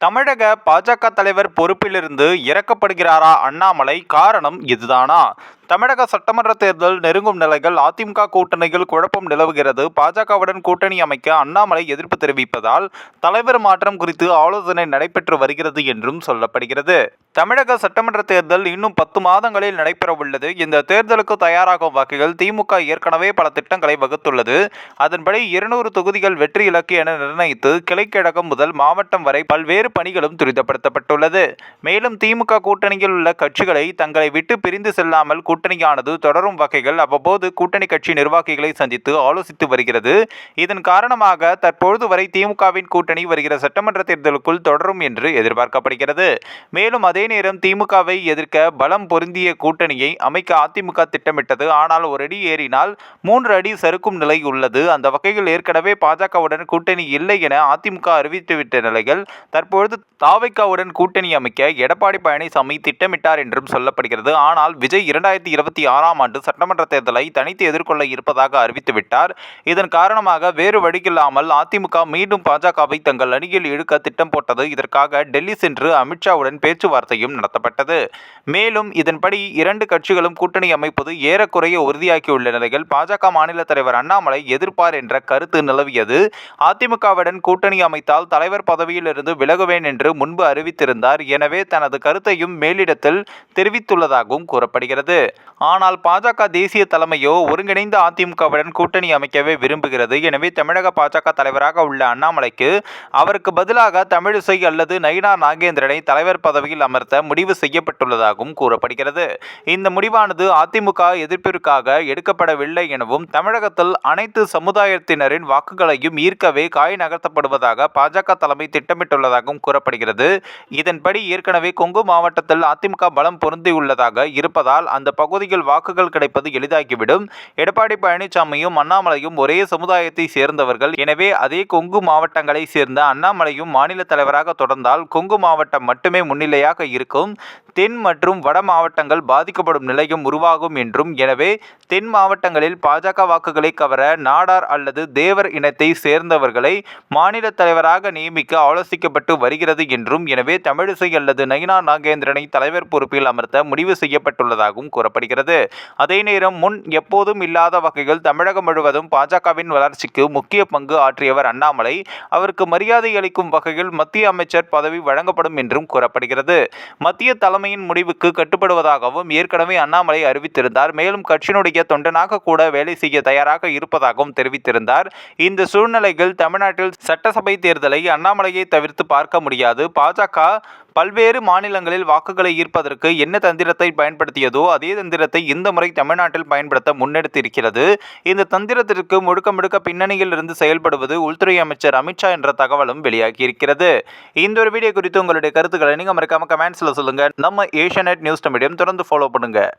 தமிழக பாஜக தலைவர் பொறுப்பிலிருந்து இறக்கப்படுகிறாரா அண்ணாமலை காரணம் இதுதானா? தமிழக சட்டமன்ற தேர்தல் நெருங்கும் நிலைகள் அதிமுக கூட்டணியில் குழப்பம் நிலவுகிறது. பாஜகவுடன் கூட்டணி அமைக்க அண்ணாமலை எதிர்ப்பு தெரிவிப்பதால் தலைவர் மாற்றம் குறித்து ஆலோசனை நடைபெற்று வருகிறது என்றும் சொல்லப்படுகிறது. தமிழக சட்டமன்ற தேர்தல் இன்னும் பத்து மாதங்களில் நடைபெறவுள்ளது. இந்த தேர்தலுக்கு தயாராகும் வகையில் திமுக ஏற்கனவே பல திட்டங்களை வகுத்துள்ளது. அதன்படி இருநூறு தொகுதிகள் வெற்றி இலக்கு என நிர்ணயித்து கிளைக்கழகம் முதல் மாவட்டம் வரை பல்வேறு பணிகளும் துரிதப்படுத்தப்பட்டுள்ளது. மேலும் திமுக கூட்டணியில் உள்ள கட்சிகளை தங்களை விட்டு பிரிந்து செல்லாமல் கூட்டணியானது தொடரும் வகைகள் அவ்வப்போது கூட்டணி கட்சி நிர்வாகிகளை சந்தித்து ஆலோசித்து வருகிறது. இதன் காரணமாக தற்பொழுது வரை திமுகவின் கூட்டணி வருகிற சட்டமன்ற தேர்தலுக்குள் தொடரும் என்று எதிர்பார்க்கப்படுகிறது. மேலும் அதே நேரம் திமுகவை எதிர்க்க பலம் பொருந்திய கூட்டணியை அமைக்க அதிமுக திட்டமிட்டது. ஆனால் ஒரு அடி ஏறினால் மூன்று அடி சறுக்கும் நிலை உள்ளது. அந்த வகையில் ஏற்கனவே பாஜகவுடன் கூட்டணி இல்லை என அதிமுக அறிவித்துவிட்ட நிலையில் தற்போது தற்பொழுது தாவைக்காவுடன் கூட்டணி அமைக்க எடப்பாடி பழனிசாமி திட்டமிட்டார் என்றும் சொல்லப்படுகிறது. ஆனால் விஜய் இரண்டாயிரத்தி இருபத்தி ஆறாம் ஆண்டு சட்டமன்ற தேர்தலை தனித்து எதிர்கொள்ள இருப்பதாக அறிவித்துவிட்டார் இதன் காரணமாக வேறு வழியில்லாமல் அதிமுக மீண்டும் பாஜகவை தங்கள் அணியில் இழுக்க திட்டம் போட்டது இதற்காக டெல்லி சென்று அமித்ஷாவுடன் பேச்சுவார்த்தையும் நடத்தப்பட்டது. மேலும் இதன்படி இரண்டு கட்சிகளும் கூட்டணி அமைப்பது ஏறக்குறைய உறுதியாகியுள்ள நிலையில் பாஜக மாநில தலைவர் அண்ணாமலை எதிர்ப்பார் என்ற கருத்து நிலவியது. அதிமுகவுடன் கூட்டணி அமைத்தால் தலைவர் பதவியிலிருந்து விலகுவேன் என்று முன்பு அறிவித்திருந்தார். எனவே தனது கருத்தையும் மேலிடத்தில் தெரிவித்துள்ளதாகவும் கூறப்படுகிறது. ஆனால் பாஜக தேசிய தலைமையோ ஒருங்கிணைந்த அதிமுகவுடன் கூட்டணி அமைக்கவே விரும்புகிறது. எனவே தமிழக பாஜக தலைவராக உள்ள அண்ணாமலைக்கு அவருக்கு பதிலாக தமிழிசை அல்லது நயினா நாகேந்திரனை தலைவர் பதவியில் அமர்த்த முடிவு செய்யப்பட்டுள்ளதாகவும் கூறப்படுகிறது. இந்த முடிவானது அதிமுக எதிர்ப்பிற்காக எடுக்கப்படவில்லை எனவும் தமிழகத்தில் அனைத்து சமுதாயத்தினரின் வாக்குகளையும் ஈர்க்கவே காய் நகர்த்தப்படுவதாக பாஜக தலைமை திட்டமிட்டுள்ளதாகவும் கூறப்படுகிறது. இதன்படி ஏற்கனவே கொங்கு மாவட்டத்தில் அதிமுக பலம் பொருந்தியுள்ளதாக இருப்பதால் அந்த பகுதியில் வாக்குகள் கிடைப்பது எளிதாகிவிடும். எடப்பாடி பழனிசாமியும் அண்ணாமலையும் ஒரே சமுதாயத்தை சேர்ந்தவர்கள். எனவே அதே கொங்கு மாவட்டங்களை சேர்ந்த அண்ணாமலையும் மாநில தலைவராக தொடர்ந்தால் கொங்கு மாவட்டம் மட்டுமே முன்னிலையாக இருக்கும். தென் மற்றும் வட மாவட்டங்கள் பாதிக்கப்படும் நிலையும் உருவாகும் என்றும் எனவே தென் மாவட்டங்களில் பாஜக வாக்குகளை கவர நாடார் அல்லது தேவர் இனத்தை சேர்ந்தவர்களை மாநில தலைவராக நியமிக்க ஆலோசிக்கப்பட்டு வருகிறது என்றும் எனவே தமிழிசை அல்லது நயினா நாகேந்திரனை தலைவர் பொறுப்பில் அமர்த்த முடிவு செய்யப்பட்டுள்ளதாகவும் கூறப்படுகிறது. அதே நேரம் முன் எப்போதும் இல்லாத வகையில் தமிழகம் முழுவதும் பாஜகவின் வளர்ச்சிக்கு முக்கிய பங்கு ஆற்றியவர் அண்ணாமலை. அவருக்கு மரியாதை அளிக்கும் வகையில் மத்திய அமைச்சர் பதவி வழங்கப்படும் என்றும் கூறப்படுகிறது. மத்திய தலைமை தலைமையின் முடிவுக்கு கட்டுப்படுவதாகவும் ஏற்கனவே அண்ணாமலை அறிவித்திருந்தார். மேலும் கட்சியினுடைய தொண்டனாக கூட வேலை செய்ய தயாராக இருப்பதாகவும் தெரிவித்திருந்தார். இந்த சூழ்நிலையில் தமிழ்நாட்டில் சட்டசபை தேர்தலை அண்ணாமலையை தவிர்த்து பார்க்க முடியாது. பாஜக பல்வேறு மாநிலங்களில் வாக்குகளை ஈர்ப்பதற்கு என்ன தந்திரத்தை பயன்படுத்தியதோ அதே தந்திரத்தை இந்த முறை தமிழ்நாட்டில் பயன்படுத்த முன்னெடுத்திருக்கிறது. இந்த தந்திரத்திற்கு முழுக்க முழுக்க பின்னணியில் இருந்து செயல்படுவது உள்துறை அமைச்சர் அமித்ஷா என்ற தகவலும் வெளியாகியிருக்கிறது இந்த ஒரு வீடியோ குறித்து உங்களுடைய கருத்துக்களை நீங்கள் மறக்காம கமெண்ட்ஸில் சொல்லுங்கள் நம்ம ஏஷியநெட் நியூஸ் மீடியம் தொடர்ந்து ஃபாலோ பண்ணுங்கள்